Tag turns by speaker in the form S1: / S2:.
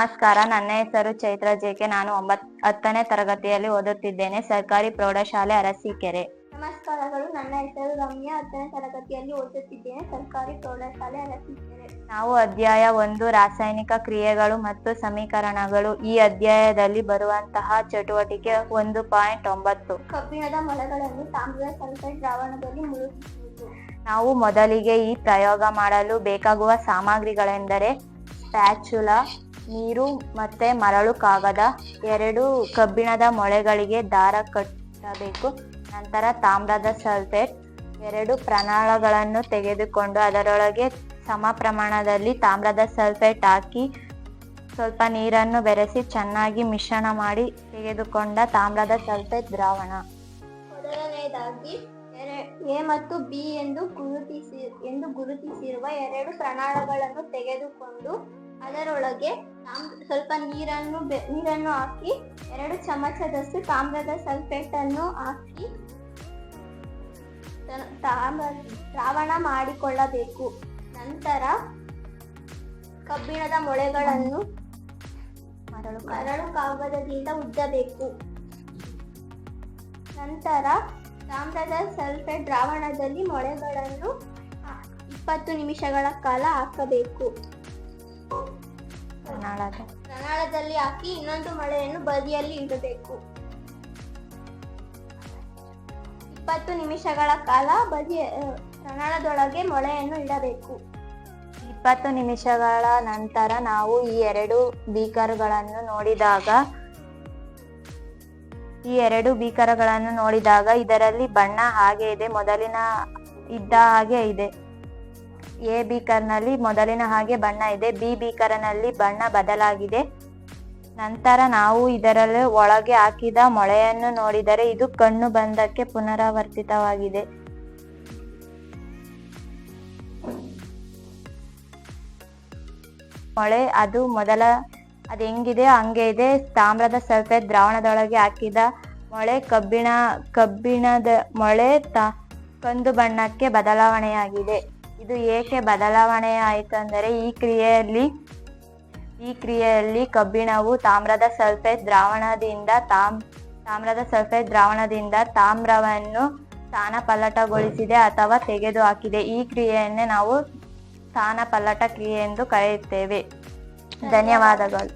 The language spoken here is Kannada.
S1: ನಮಸ್ಕಾರ. ನನ್ನ ಹೆಸರು ಚೈತ್ರ ಜೆಕೆ ನಾನು ಒಂಬತ್ ಹತ್ತನೇ ತರಗತಿಯಲ್ಲಿ ಓದುತ್ತಿದ್ದೇನೆ. ಸರ್ಕಾರಿ ಪ್ರೌಢಶಾಲೆ ಅರಸೀಕೆರೆ.
S2: ನಮಸ್ಕಾರಗಳು. ನನ್ನ ಹೆಸರು ರಮ್ಯಾ. ಹತ್ತನೇ ತರಗತಿಯಲ್ಲಿ ಓದುತ್ತಿದ್ದೇನೆ. ಸರ್ಕಾರಿ ಪ್ರೌಢಶಾಲೆ ಅರಸೀಕೆರೆ.
S1: ನಾವು ಅಧ್ಯಾಯ ಒಂದು ರಾಸಾಯನಿಕ ಕ್ರಿಯೆಗಳು ಮತ್ತು ಸಮೀಕರಣಗಳು. ಈ ಅಧ್ಯಾಯದಲ್ಲಿ ಬರುವಂತಹ ಚಟುವಟಿಕೆ ಒಂದು ಪಾಯಿಂಟ್ ಒಂಬತ್ತು.
S2: ಕಬ್ಬಿಣದ ಮೊಳೆಗಳನ್ನು ತಾಮ್ರದ ಸಲ್ಫೈಡ್ ದ್ರಾವಣದಲ್ಲಿ ಮುಳುಗಿಸುವುದು.
S1: ನಾವು ಮೊದಲಿಗೆ ಈ ಪ್ರಯೋಗ ಮಾಡಲು ಬೇಕಾಗುವ ಸಾಮಗ್ರಿಗಳೆಂದರೆ ಸ್ಪ್ಯಾಚುಲ ನೀರು ಮತ್ತೆ ಮರಳು ಕಾಗದ ಎರಡು ಕಬ್ಬಿಣದ ಮೊಳೆಗಳಿಗೆ ದಾರ ಕಟ್ಟಬೇಕು. ನಂತರ ತಾಮ್ರದ ಸಲ್ಫೇಟ್ ಎರಡು ಪ್ರಣಾಳಗಳನ್ನು ತೆಗೆದುಕೊಂಡು ಅದರೊಳಗೆ ಸಮ ಪ್ರಮಾಣದಲ್ಲಿ ತಾಮ್ರದ ಸಲ್ಫೇಟ್ ಹಾಕಿ ಸ್ವಲ್ಪ ನೀರನ್ನು ಬೆರೆಸಿ ಚೆನ್ನಾಗಿ ಮಿಶ್ರಣ ಮಾಡಿ ತೆಗೆದುಕೊಂಡ ತಾಮ್ರದ ಸಲ್ಫೇಟ್ ದ್ರಾವಣ.
S2: ಮೊದಲನೆಯದಾಗಿ ಎ ಮತ್ತು ಬಿ ಎಂದು ಗುರುತಿಸಿ ಎಂದು ಗುರುತಿಸಿರುವ ಎರಡು ಪ್ರಣಾಳಗಳನ್ನು ತೆಗೆದುಕೊಂಡು ಅದರೊಳಗೆ ತಾಮ್- ಸ್ವಲ್ಪ ನೀರನ್ನು ನೀರನ್ನು ಹಾಕಿ ಎರಡು ಚಮಚದಷ್ಟು ತಾಮ್ರದ ಸಲ್ಫೇಟ್ ಅನ್ನು ಹಾಕಿ ದ್ರಾವಣ ಮಾಡಿಕೊಳ್ಳಬೇಕು. ನಂತರ ಕಬ್ಬಿಣದ ಮೊಳೆಗಳನ್ನು
S1: ಮರಳು
S2: ಮರಳು ಕಾಗದದಿಂದ ಉದ್ದಬೇಕು ನಂತರ ತಾಮ್ರದ ಸಲ್ಫೇಟ್ ದ್ರಾವಣದಲ್ಲಿ ಮೊಳೆಗಳನ್ನು ಇಪ್ಪತ್ತು ನಿಮಿಷಗಳ ಕಾಲ ಹಾಕಬೇಕು. ಪ್ರಣಾಳದಲ್ಲಿ ಹಾಕಿ ಇನ್ನೊಂದು ಮೊಳೆಯನ್ನು ಬದಿಯಲ್ಲಿ ಇಡಬೇಕು. ಇಪ್ಪತ್ತು ನಿಮಿಷಗಳ ಕಾಲ ಬದಿಯ ಪ್ರಣಾಳದೊಳಗೆ ಮೊಳೆಯನ್ನು ಇಡಬೇಕು.
S1: ಇಪ್ಪತ್ತು ನಿಮಿಷಗಳ ನಂತರ ನಾವು ಈ ಎರಡು ಬೀಕರ್ಗಳನ್ನು ನೋಡಿದಾಗ ಈ ಎರಡು ಬೀಕರಗಳನ್ನು ನೋಡಿದಾಗ ಇದರಲ್ಲಿ ಬಣ್ಣ ಹಾಗೆ ಇದೆ, ಮೊದಲಿನ ಇದ್ದ ಹಾಗೆ ಇದೆ. ಎ ಬೀಕರ್ನಲ್ಲಿ ಮೊದಲಿನ ಹಾಗೆ ಬಣ್ಣ ಇದೆ, ಬಿ ಬೀಕರ್ನಲ್ಲಿ ಬಣ್ಣ ಬದಲಾಗಿದೆ. ನಂತರ ನಾವು ಇದರಲ್ಲಿ ಒಳಗೆ ಹಾಕಿದ ಮೊಳೆಯನ್ನು ನೋಡಿದರೆ ಇದು ಕಣ್ಣು ಬಂದಕ್ಕೆ ಪುನರಾವರ್ತಿತವಾಗಿದೆ. ಮೊಳೆ ಅದು ಮೊದಲ ಅದು ಹೆಂಗಿದೆ ಹಂಗೆ ಇದೆ. ತಾಮ್ರದ ಸಲ್ಫೇಟ್ ದ್ರಾವಣದೊಳಗೆ ಹಾಕಿದ ಮೊಳೆ ಕಬ್ಬಿಣ ಕಬ್ಬಿಣದ ಮೊಳೆ ತ ಕಂದು ಬಣ್ಣಕ್ಕೆ ಬದಲಾವಣೆಯಾಗಿದೆ. ಇದು ಏಕೆ ಬದಲಾವಣೆ ಆಯಿತು ಅಂದರೆ ಈ ಕ್ರಿಯೆಯಲ್ಲಿ ಈ ಕ್ರಿಯೆಯಲ್ಲಿ ಕಬ್ಬಿಣವು ತಾಮ್ರದ ಸಲ್ಫೇಟ್ ದ್ರಾವಣದಿಂದ ತಾಮ್ ತಾಮ್ರದ ಸಲ್ಫೇಟ್ ದ್ರಾವಣದಿಂದ ತಾಮ್ರವನ್ನು ಸ್ಥಾನಪಲ್ಲಟಗೊಳಿಸಿದೆ ಅಥವಾ ತೆಗೆದುಹಾಕಿದೆ. ಈ ಕ್ರಿಯೆಯನ್ನೇ ನಾವು ಸ್ಥಾನಪಲ್ಲಟ ಕ್ರಿಯೆ ಎಂದು ಕರೆಯುತ್ತೇವೆ. ಧನ್ಯವಾದಗಳು.